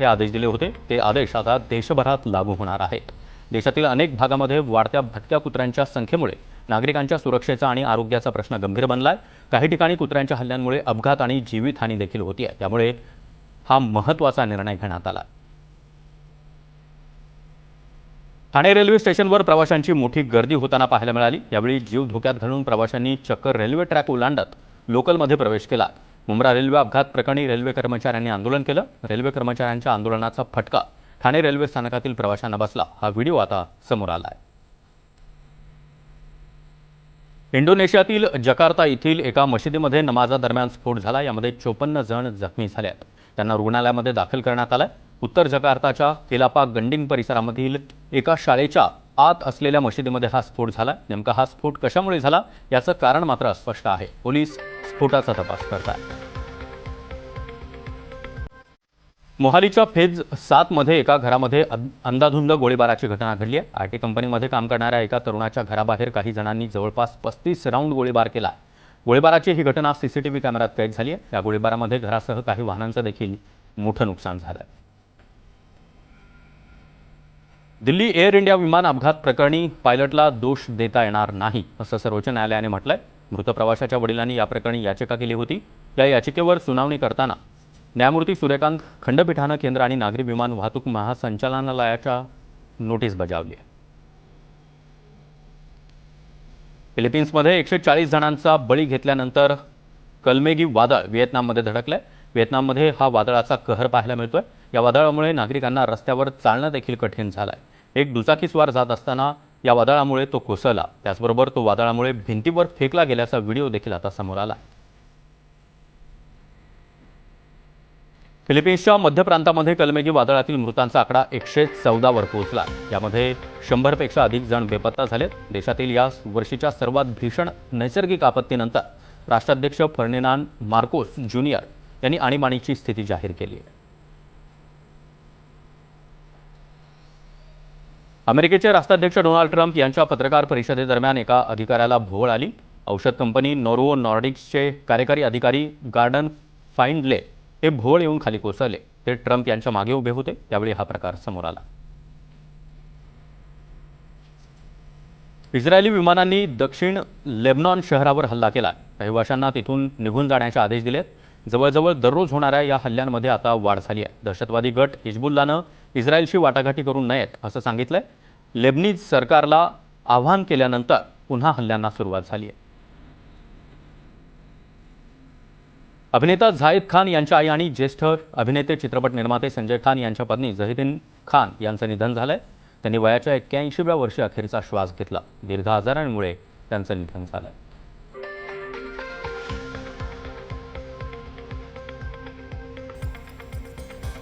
हे आदेश दिले होते. ते आदेश आता देशभरात लागू होणार आहेत. देशातील अनेक भागामध्ये वाढत्या भटक्या कुत्र्यांच्या संख्येमुळे नागरिकांच्या सुरक्षेचा आणि आरोग्याचा प्रश्न गंभीर बनला आहे काही ठिकाणी कुत्र्यांच्या हल्ल्यांमुळे अपघात आणि जीवितहानी देखील आहे. त्यामुळे हा महत्त्वाचा निर्णय घेण्यात आला. ठाणे रेल्वे स्टेशनवर प्रवाशांची मोठी गर्दी होताना पाहायला मिळाली. यावेळी जीव धोक्यात घालून प्रवाशांनी चक्कर रेल्वे ट्रॅक ओलांडत लोकलमध्ये प्रवेश केला. मुंब्रा रेल्वे अपघात प्रकरणी रेल्वे कर्मचाऱ्यांनी आंदोलन केलं. रेल्वे कर्मचाऱ्यांच्या आंदोलनाचा फटका. ठाणे रेल्वे स्थानकातील प्रवाशांना बसला. हा व्हिडिओ आता समोर आला आहे इंडोनेशियातील जकार्ता येथील एका मशिदीमध्ये नमाजादरम्यान स्फोट झाला. यामध्ये चोपन्न जण जखमी झाले आहेत. त्यांना रुग्णालयामध्ये दाखल करण्यात आलं उत्तर जकार्ताच्या केलापा गंडिंग परिसरामधील एका शाळेच्या आत असलेल्या मशिदीमध्ये हा स्फोट झाला नेमका हा स्फोट कशामुळे झाला? याचं कारण मात्र अस्पष्ट आहे. पोलीस स्फोटाचा तपास करत आहेत मोहालीच्या फेज सातमध्ये एका घरामध्ये अंदाधुंद अंधाधुंद गोळीबाराची घटना घडली आहे. आय टी कंपनीमध्ये काम करणाऱ्या एका तरुणाच्या घराबाहेर काही जणांनी जवळपास पस्तीस राऊंड गोळीबार केला गोळीबाराची ही घटना सीसीटीव्ही कॅमेऱ्यात कैद झाली आहे. या गोळीबारामध्ये घरासह काही वाहनांचं देखील मोठं नुकसान झालं आहे. दिल्ली एअर इंडिया विमान अपघात प्रकरणी पायलटला दोष देता येणार नाही असं सर्वोच्च न्यायालयाने म्हटलंय. मृत प्रवाशाच्या वडिलांनी या प्रकरणी याचिका केली होती. या याचिकेवर सुनावणी करताना न्यायमूर्ती सूर्यकांत खंडपीठानं केंद्र आणि नागरी विमान वाहतूक महासंचालनालयाच्या नोटीस बजावली आहे. फिलिपिन्समध्ये एकशे चाळीस जणांचा बळी घेतल्यानंतर कलमेगी वादळ व्हिएतनाममध्ये धडकलंय. व्हिएतनाममध्ये हा वादळाचा कहर पाहायला मिळतोय. या वादळामुळे नागरिकांना रस्त्यावर चालणं देखील कठीण झालंय. एक दुचाकीस्वार जात असताना या वादळामुळे तो कोसळला. त्याचबरोबर तो वादळामुळे भिंतीवर फेकला गेल्याचा व्हिडिओ देखील आता समोर आला. फिलिपिन्सच्या मध्य प्रांतामध्ये कलमेगी वादळातील मृतांचा आकडा एकशे चौदावर पोहोचला. यामध्ये शंभरपेक्षा अधिक जण बेपत्ता झालेत. देशातील या वर्षीच्या सर्वात भीषण नैसर्गिक आपत्तीनंतर राष्ट्राध्यक्ष फर्निनान मार्कोस ज्युनियर यांनी आणीबाणीची स्थिती जाहीर केली आहे. अमेरिकेचे राष्ट्राध्यक्ष डोनाल्ड ट्रम्प यांच्या पत्रकार परिषदेदरम्यान एका अधिकाऱ्याला भोवळ आली. औषध कंपनी नोर्वो नॉर्डिक्सचे कार्यकारी अधिकारी गार्डन फाइंडले हे भोवळ येऊन खाली कोसळले. ते ट्रम्प यांच्या मागे उभे होते. त्यावेळी हा प्रकार समोर आला. इस्रायली विमानांनी दक्षिण लेबनॉन शहरावर हल्ला केला. रहिवाशांना तिथून निघून जाण्याचे आदेश दिलेत. जवळजवळ दररोज होणाऱ्या या हल्ल्यांमध्ये आता वाढ झाली आहे. दहशतवादी गट हिजबुल्लानं इस्रायलशी वाटाघाटी करू नयेत असं सांगितलंय. लेबनीज सरकारला आव्हान केल्यानंतर पुन्हा हल्ल्यांना सुरुवात झाली आहे. अभिनेता झाहिद खान यांच्या आई आणि ज्येष्ठ अभिनेते चित्रपट निर्माते संजय खान यांच्या पत्नी झहिदीन खान यांचं निधन झालंय. त्यांनी वयाच्या एक्क्याऐंशीव्या वर्षी अखेरचा श्वास घेतला. दीर्घ आजारांमुळे त्यांचं निधन झालंय.